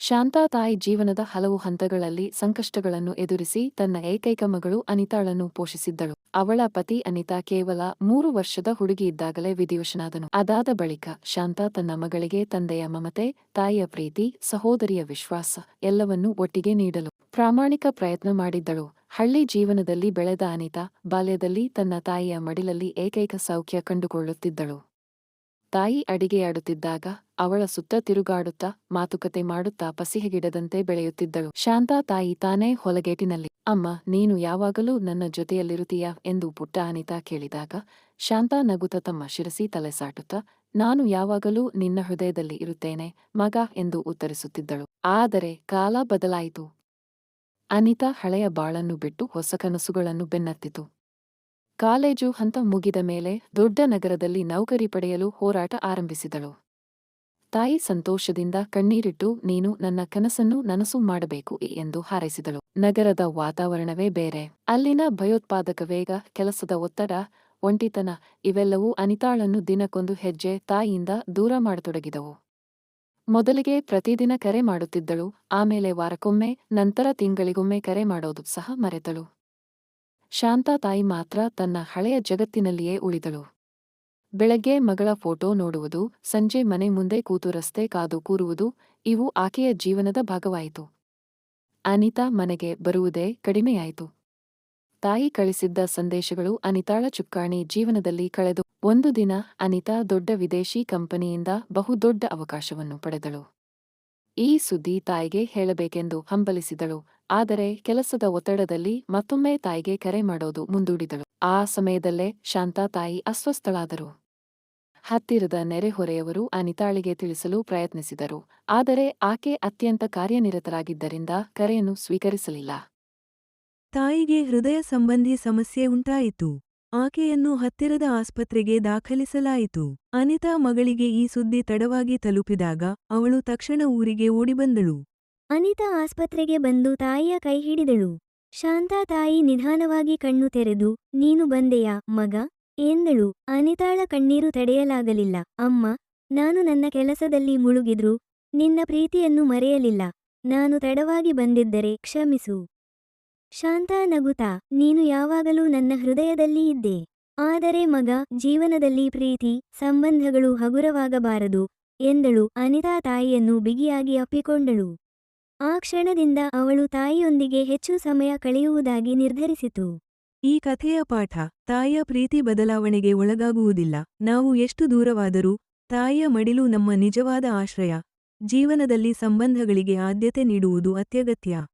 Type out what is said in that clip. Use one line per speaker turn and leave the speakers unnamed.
ಶಾಂತಾ ತಾಯಿ ಜೀವನದ ಹಲವು ಹಂತಗಳಲ್ಲಿ ಸಂಕಷ್ಟಗಳನ್ನು ಎದುರಿಸಿ ತನ್ನ ಏಕೈಕ ಮಗಳು ಅನಿತಾಳನ್ನು ಪೋಷಿಸಿದ್ದಳು. ಅವಳ ಪತಿ ಅನಿತಾ ಕೇವಲ ಮೂರು ವರ್ಷದ ಹುಡುಗಿಯಿದ್ದಾಗಲೇ ವಿಧಿವಶನಾದನು. ಅದಾದ ಬಳಿಕ ಶಾಂತಾ ತನ್ನ ಮಗಳಿಗೆ ತಂದೆಯ ಮಮತೆ, ತಾಯಿಯ ಪ್ರೀತಿ, ಸಹೋದರಿಯ ವಿಶ್ವಾಸ ಎಲ್ಲವನ್ನೂ ಒಟ್ಟಿಗೆ ನೀಡಲು ಪ್ರಾಮಾಣಿಕ ಪ್ರಯತ್ನ ಮಾಡಿದ್ದಳು. ಹಳ್ಳಿ ಜೀವನದಲ್ಲಿ ಬೆಳೆದ ಅನಿತಾ ಬಾಲ್ಯದಲ್ಲಿ ತನ್ನ ತಾಯಿಯ ಮಡಿಲಲ್ಲಿ ಏಕೈಕ ಸೌಖ್ಯ ಕಂಡುಕೊಳ್ಳುತ್ತಿದ್ದಳು. ತಾಯಿ ಅಡಿಗೆಯಾಡುತ್ತಿದ್ದಾಗ ಅವಳ ಸುತ್ತ ತಿರುಗಾಡುತ್ತಾ ಮಾತುಕತೆ ಮಾಡುತ್ತಾ ಪಸಿಹೆಗಿಡದಂತೆ ಬೆಳೆಯುತ್ತಿದ್ದಳು. ಶಾಂತಾ ತಾಯಿ ತಾನೇ ಹೊಲಗೇಟಿನಲ್ಲಿ. ಅಮ್ಮ, ನೀನು ಯಾವಾಗಲೂ ನನ್ನ ಜೊತೆಯಲ್ಲಿರುತ್ತೀಯಾ ಎಂದು ಪುಟ್ಟ ಅನಿತಾ ಕೇಳಿದಾಗ ಶಾಂತಾ ನಗುತ ತಮ್ಮ ಶಿರಸಿ ತಲೆಸಾಟುತ್ತಾ ನಾನು ಯಾವಾಗಲೂ ನಿನ್ನ ಹೃದಯದಲ್ಲಿ ಇರುತ್ತೇನೆ ಮಗ ಎಂದು ಉತ್ತರಿಸುತ್ತಿದ್ದಳು. ಆದರೆ ಕಾಲ ಬದಲಾಯಿತು. ಅನಿತಾ ಹಳೆಯ ಬಾಳನ್ನು ಬಿಟ್ಟು ಹೊಸ ಕನಸುಗಳನ್ನು ಬೆನ್ನತ್ತಿತು. ಕಾಲೇಜು ಹಂತ ಮುಗಿದ ಮೇಲೆ ದೊಡ್ಡ ನಗರದಲ್ಲಿ ನೌಕರಿ ಪಡೆಯಲು ಹೋರಾಟ ಆರಂಭಿಸಿದಳು. ತಾಯಿ ಸಂತೋಷದಿಂದ ಕಣ್ಣೀರಿಟ್ಟು, ನೀನು ನನ್ನ ಕನಸನ್ನು ನನಸು ಮಾಡಬೇಕು ಎಂದು ಹಾರೈಸಿದಳು. ನಗರದ ವಾತಾವರಣವೇ ಬೇರೆ. ಅಲ್ಲಿನ ಭಯೋತ್ಪಾದಕ ವೇಗ, ಕೆಲಸದ ಒತ್ತಡ, ಒಂಟಿತನ ಇವೆಲ್ಲವೂ ಅನಿತಾಳನ್ನು ದಿನಕ್ಕೊಂದು ಹೆಜ್ಜೆ ತಾಯಿಯಿಂದ ದೂರ ಮಾಡತೊಡಗಿದವು. ಮೊದಲಿಗೆ ಪ್ರತಿದಿನ ಕರೆ ಮಾಡುತ್ತಿದ್ದಳು, ಆಮೇಲೆ ವಾರಕ್ಕೊಮ್ಮೆ, ನಂತರ ತಿಂಗಳಿಗೊಮ್ಮೆ ಕರೆ ಮಾಡೋದು ಸಹ ಮರೆತಳು. ಶಾಂತಾ ತಾಯಿ ಮಾತ್ರ ತನ್ನ ಹಳೆಯ ಜಗತ್ತಿನಲ್ಲಿಯೇ ಉಳಿದಳು. ಬೆಳಗ್ಗೆ ಮಗಳ ಫೋಟೋ ನೋಡುವುದು, ಸಂಜೆ ಮನೆ ಮುಂದೆ ಕೂತು ರಸ್ತೆ ಕಾದು ಕೂರುವುದು, ಇವು ಆಕೆಯ ಜೀವನದ ಭಾಗವಾಯಿತು. ಅನಿತಾ ಮನೆಗೆ ಬರುವುದೇ ಕಡಿಮೆಯಾಯಿತು. ತಾಯಿ ಕಳಿಸಿದ್ದ ಸಂದೇಶಗಳು ಅನಿತಾಳ ಚುಕ್ಕಾಣಿ ಜೀವನದಲ್ಲಿ ಕಳೆದು ಒಂದು ದಿನ ಅನಿತಾ ದೊಡ್ಡ ವಿದೇಶಿ ಕಂಪನಿಯಿಂದ ಬಹುದೊಡ್ಡ ಅವಕಾಶವನ್ನು ಪಡೆದಳು. ಈ ಸುದ್ದಿ ತಾಯಿಗೆ ಹೇಳಬೇಕೆಂದು ಹಂಬಲಿಸಿದಳು. ಆದರೆ ಕೆಲಸದ ಒತ್ತಡದಲ್ಲಿ ಮತ್ತೊಮ್ಮೆ ತಾಯಿಗೆ ಕರೆ ಮಾಡೋದು ಮುಂದೂಡಿದಳು. ಆ ಸಮಯದಲ್ಲೇ ಶಾಂತಾ ತಾಯಿ ಅಸ್ವಸ್ಥಳಾದರು. ಹತ್ತಿರದ ನೆರೆಹೊರೆಯವರು ಅನಿತಾಳಿಗೆ ತಿಳಿಸಲು ಪ್ರಯತ್ನಿಸಿದರು. ಆದರೆ ಆಕೆ ಅತ್ಯಂತ ಕಾರ್ಯನಿರತರಾಗಿದ್ದರಿಂದ ಕರೆಯನ್ನು ಸ್ವೀಕರಿಸಲಿಲ್ಲ.
ತಾಯಿಗೆ ಹೃದಯ ಸಂಬಂಧಿ ಸಮಸ್ಯೆ ಉಂಟಾಯಿತು. ಆಕೆಯನ್ನು ಹತ್ತಿರದ ಆಸ್ಪತ್ರೆಗೆ ದಾಖಲಿಸಲಾಯಿತು. ಅನಿತಾ ಮಗಳಿಗೆ ಈ ಸುದ್ದಿ ತಡವಾಗಿ ತಲುಪಿದಾಗ ಅವಳು ತಕ್ಷಣ ಊರಿಗೆ ಓಡಿಬಂದಳು.
ಅನಿತಾ ಆಸ್ಪತ್ರೆಗೆ ಬಂದು ತಾಯಿಯ ಕೈ ಹಿಡಿದಳು. ಶಾಂತಾ ತಾಯಿ ನಿಧಾನವಾಗಿ ಕಣ್ಣು ತೆರೆದು, ನೀನು ಬಂದೆಯಾ, ಮಗ? ಎಂದಳು. ಅನಿತಾಳ ಕಣ್ಣೀರು ತಡೆಯಲಾಗಲಿಲ್ಲ. ಅಮ್ಮ, ನಾನು ನನ್ನ ಕೆಲಸದಲ್ಲಿ ಮುಳುಗಿದ್ರು ನಿನ್ನ ಪ್ರೀತಿಯನ್ನು ಮರೆಯಲಿಲ್ಲ. ನಾನು ತಡವಾಗಿ ಬಂದಿದ್ದರೆ ಕ್ಷಮಿಸು. ಶಾಂತಾ ನಗುತ್ತಾ ನೀನು ಯಾವಾಗಲೂ ನನ್ನ ಹೃದಯದಲ್ಲಿ ಇದ್ದೆ. ಆದರೆ ಮಗ, ಜೀವನದಲ್ಲಿ ಪ್ರೀತಿ, ಸಂಬಂಧಗಳು ಹಗುರವಾಗಬಾರದು, ಎಂದಳು. ಅನಿತಾ ತಾಯಿಯನ್ನು ಬಿಗಿಯಾಗಿ ಅಪ್ಪಿಕೊಂಡಳು. ಆ ಕ್ಷಣದಿಂದ ಅವಳು ತಾಯಿಯೊಂದಿಗೆ ಹೆಚ್ಚು ಸಮಯ ಕಳೆಯುವುದಾಗಿ ನಿರ್ಧರಿಸಿತು.
ಈ ಕಥೆಯ ಪಾಠ ತಾಯಿಯ ಪ್ರೀತಿ ಬದಲಾವಣೆಗೆ ಒಳಗಾಗುವುದಿಲ್ಲ. ನಾವು ಎಷ್ಟು ದೂರವಾದರೂ ತಾಯಿಯ ಮಡಿಲು ನಮ್ಮ ನಿಜವಾದ ಆಶ್ರಯ. ಜೀವನದಲ್ಲಿ ಸಂಬಂಧಗಳಿಗೆ ಆದ್ಯತೆ ನೀಡುವುದು ಅತ್ಯಗತ್ಯ.